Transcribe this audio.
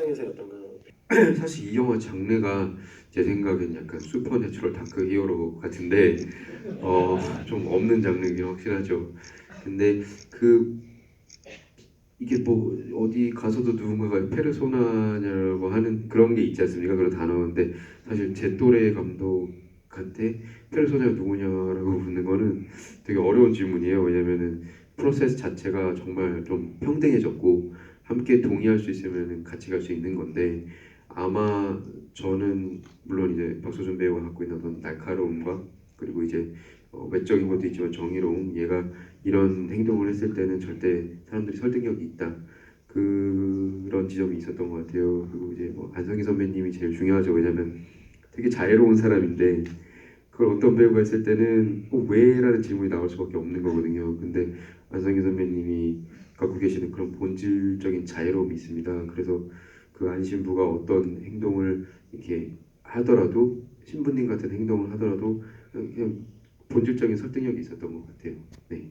입장에서 어떤가요? 사실 이 영화 장르가 제 생각엔 약간 슈퍼 내추럴 다크 히어로 같은데 어 좀 없는 장르긴 확실하죠. 근데 그 이게 뭐 어디 가서도 누군가가 페르소나냐고 하는 그런 게 있지 않습니까? 그런 단어인데 사실 제 또래 감독한테 페르소나가 누구냐라고 묻는 거는 되게 어려운 질문이에요. 왜냐면은 프로세스 자체가 정말 좀 평등해졌고 함께 동의할 수 있으면 같이 갈 수 있는 건데 아마 저는 물론 이제 박소준 배우가 갖고 있는 어떤 날카로움과 그리고 이제 어, 외적인 것도 있지만 정의로움 얘가 이런 행동을 했을 때는 절대 사람들이 설득력이 있다. 그런 지점이 있었던 것 같아요. 그리고 이제 뭐 안성기 선배님이 제일 중요하죠. 왜냐면 되게 자애로운 사람인데 그걸 어떤 배우가 했을 때는 어, 왜라는 질문이 나올 수밖에 없는 거거든요. 근데 안성기 선배님이 계시는 그런 본질적인 자애로움이 있습니다 그래서 그 안신부가 어떤 행동을 이렇게 하더라도 신부님 같은 행동을 하더라도 그냥 본질적인 설득력이 있었던 것 같아요. 네.